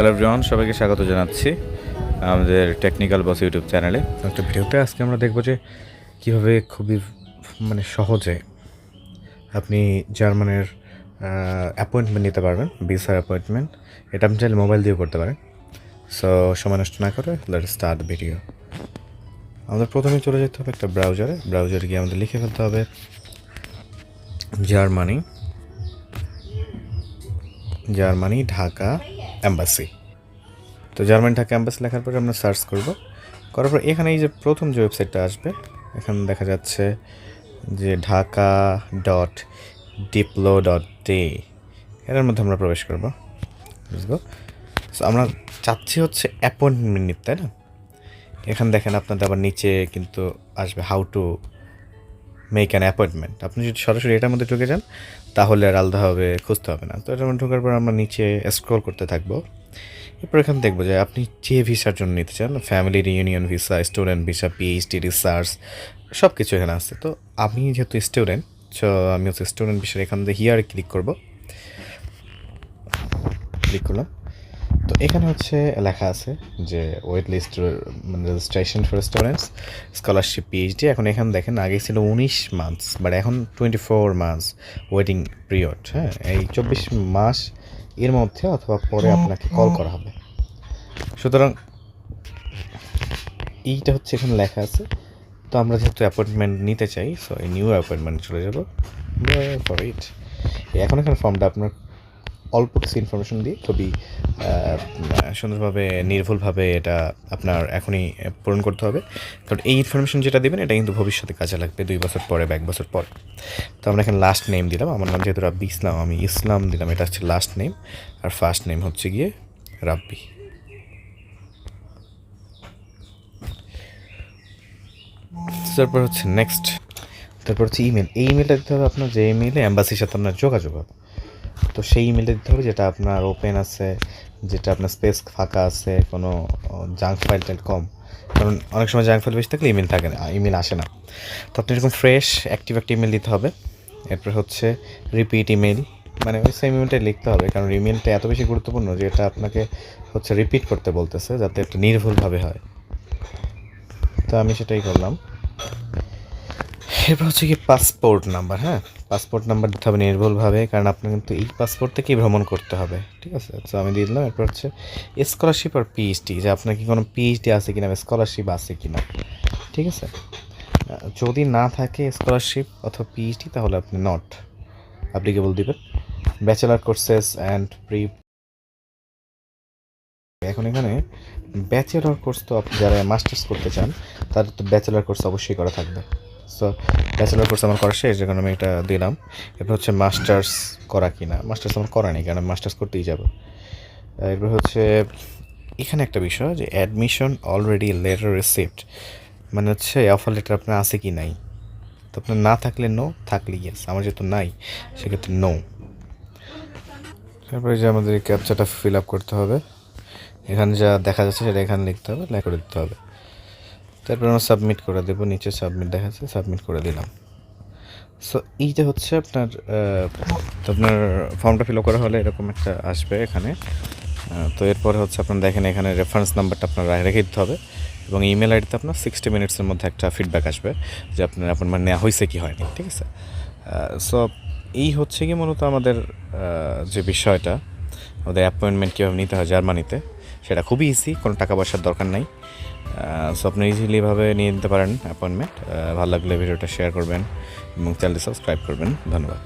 Hello everyone সবাইকে স্বাগত জানাচ্ছি আমাদের টেকনিক্যাল বস ইউটিউব চ্যানেলে একটা ভিডিওতে আজকে আমরা দেখব যে কীভাবে খুবই মানে সহজে আপনি জার্মানের অ্যাপয়েন্টমেন্ট নিতে পারবেন ভিসার অ্যাপয়েন্টমেন্ট এটা আপনি চাইলে মোবাইল দিয়েও করতে পারেন। সো সময় নষ্ট না করে লেট স্টার্ট ভিডিও আমাদের প্রথমে চলে যেতে হবে একটা ব্রাউজারে ব্রাউজারে গিয়ে আমাদের লিখে ফেলতে হবে জার্মানি। জার্মানি, ঢাকা। অ্যাম্বাসি তো জার্মানি ঢাকা অ্যাম্বাসি লেখার পরে আমরা সার্চ করব। করার পর এখানে এই যে প্রথম যে ওয়েবসাইটটা আসবে, এখানে দেখা যাচ্ছে যে Dhaka dot diplo dot de এটার মধ্যে আমরা প্রবেশ করব। বুঝব সো আমরা চাচ্ছি হচ্ছে অ্যাপয়েন্টমেন্ট নিতে, তাই না? এখানে দেখেন আপনাদের আবার নিচে কিন্তু আসবে how to make an appointment আপনি যদি সরাসরি এটার মধ্যে ঢুকে যান, তাহলে আর আলাদাভাবে খুঁজতে হবে না। তো এটার মধ্যে ঢোকার পর আমরা নিচে স্ক্রল করতে থাকব, এরপর এখানে দেখব যে আপনি যে ভিসার জন্য নিতে চান family reunion visa student visa PhD research সব কিছু এখানে আছে। তো আমি যেহেতু স্টুডেন্ট সো আমি হচ্ছে স্টুডেন্ট ভিসার এখান থেকে হিয়ারে ক্লিক করব। ক্লিক করলাম। তো এখানে হচ্ছে লেখা আছে যে ওয়েট লিস্ট মানে registration for students scholarship PhD এখন এখানে দেখেন আগে ছিল উনিশ মান্থস বাট এখন twenty four months waiting period হ্যাঁ? এই চব্বিশ মাস এর মধ্যে অথবা পরে আপনাকে কল করা হবে। সুতরাং এইটা হচ্ছে এখানে লেখা আছে। তো আমরা যেহেতু অ্যাপয়েন্টমেন্ট নিতে চাই সো এই নিউ অ্যাপয়েন্টমেন্ট চলে যাব। ফর ইট এখন এখানে ফর্মটা আপনার অল্প কিছু ইনফরমেশন দিয়ে খুবই সুন্দরভাবে, নির্ভুলভাবে এটা আপনার এখনই পূরণ করতে হবে। কারণ এই ইনফরমেশন যেটা দেবেন, এটা কিন্তু ভবিষ্যতে কাজে লাগবে দুই বছর পরে বা এক বছর পর। তো আমরা এখানে লাস্ট নেম দিলাম। আমার নাম যেহেতু রাব্বি, ইসলাম, আমি ইসলাম দিলাম। এটা হচ্ছে লাস্ট নেম আর ফার্স্ট নেম হচ্ছে গিয়ে রাব্বি। তারপর হচ্ছে নেক্সট তারপর হচ্ছে ইমেল এই ইমেলটা দিতে হবে আপনার যে ইমেলে অ্যাম্বাসির সাথে আপনার যোগাযোগ হবে। তো সেই ইমেলটা দিতে হবে যেটা আপনার ওপেন আছে, যেটা আপনার স্পেস ফাঁকা আছে, কোনো জাঙ্ক ফাইল টাইল কম। কারণ অনেক সময় জাঙ্ক ফাইল বেশি থাকলে ইমেল থাকে না ইমেল আসে না। তো আপনি এরকম ফ্রেশ অ্যাক্টিভ একটা ইমেল দিতে হবে। এরপর হচ্ছে রিপিট ইমেল মানে ওই সেম ইমেলটাই লিখতে হবে, কারণ ইমেলটা এত বেশি গুরুত্বপূর্ণ যে এটা আপনাকে হচ্ছে রিপিট করতে বলতেছে, যাতে একটু নির্ভুলভাবে হয়। তো আমি সেটাই করলাম। এরপর হচ্ছে কি পাসপোর্ট নাম্বার হ্যাঁ? পাসপোর্ট নাম্বার দিতে হবে নির্ভুলভাবে, কারণ আপনার কিন্তু এই পাসপোর্ট থেকেই ভ্রমণ করতে হবে, ঠিক আছে? তো আমি দিয়ে দিলাম, এরপর হচ্ছে স্কলারশিপ আর পিএইচডি যে আপনার কি কোনো পিএইচডি আছে কিনা স্কলারশিপ আছে কিনা, ঠিক আছে? যদি না থাকে স্কলারশিপ অথবা পিএইচডি তাহলে আপনি নট অ্যাপ্লিকেবল দিবেন। ব্যাচেলার কোর্সেস অ্যান্ড প্রি এখন এখানে ব্যাচেলর কোর্স তো আপনি যারা মাস্টার্স করতে চান, তাদের তো ব্যাচেলার কোর্স অবশ্যই করা থাকবে। সো ব্যাচেলর কোর্স আমার করা শেষ, যখন আমি এটা দিলাম। এরপর হচ্ছে মাস্টার্স করা কি না মাস্টার্স আমার করা নেই, কারণ মাস্টার্স করতেই যাব। এরপর হচ্ছে, এখানে একটা বিষয় যে অ্যাডমিশন অলরেডি লেটার রিসিপ্ট মানে হচ্ছে অফার লেটার আপনার আছে কি নাই? তো আপনার না থাকলে নো থাকলে ইয়েস আমার যেহেতু নাই, সেক্ষেত্রে নো তারপরে যে আমাদের ক্যাপচাটা ফিল আপ করতে হবে। এখানে যা দেখা যাচ্ছে সেটা এখানে লিখতে হবে, লেখা করে দিতে হবে। তারপর আমরা সাবমিট করে দেবো, নিচে সাবমিট দেখা যাচ্ছে সাবমিট করে দিলাম। সো এইটা হচ্ছে আপনার আপনার ফর্মটা ফিল করা হলে এরকম একটা আসবে এখানে। তো এরপরে হচ্ছে আপনার দেখেন এখানে রেফারেন্স নাম্বারটা আপনার রেখে দিতে হবে এবং ইমেল আইডিতে আপনার সিক্সটি মিনিটসের মধ্যে একটা ফিডব্যাক আসবে যে আপনার অ্যাপয়েন্টমেন্ট নেওয়া হয়েছে কি হয়নি, ঠিক আছে? সো এই হচ্ছে কি মূলত আমাদের যে বিষয়টা, আমাদের অ্যাপয়েন্টমেন্ট কীভাবে নিতে হয় জার্মানিতে, সেটা খুবই ইজি কোনো টাকা পয়সার দরকার নাই। সো আপনি ইজিলিভাবে নিয়ে নিতে পারেন অ্যাপয়েন্টমেন্ট ভালো লাগলে ভিডিওটা শেয়ার করবেন এবং চ্যানেলটি সাবস্ক্রাইব করবেন। ধন্যবাদ।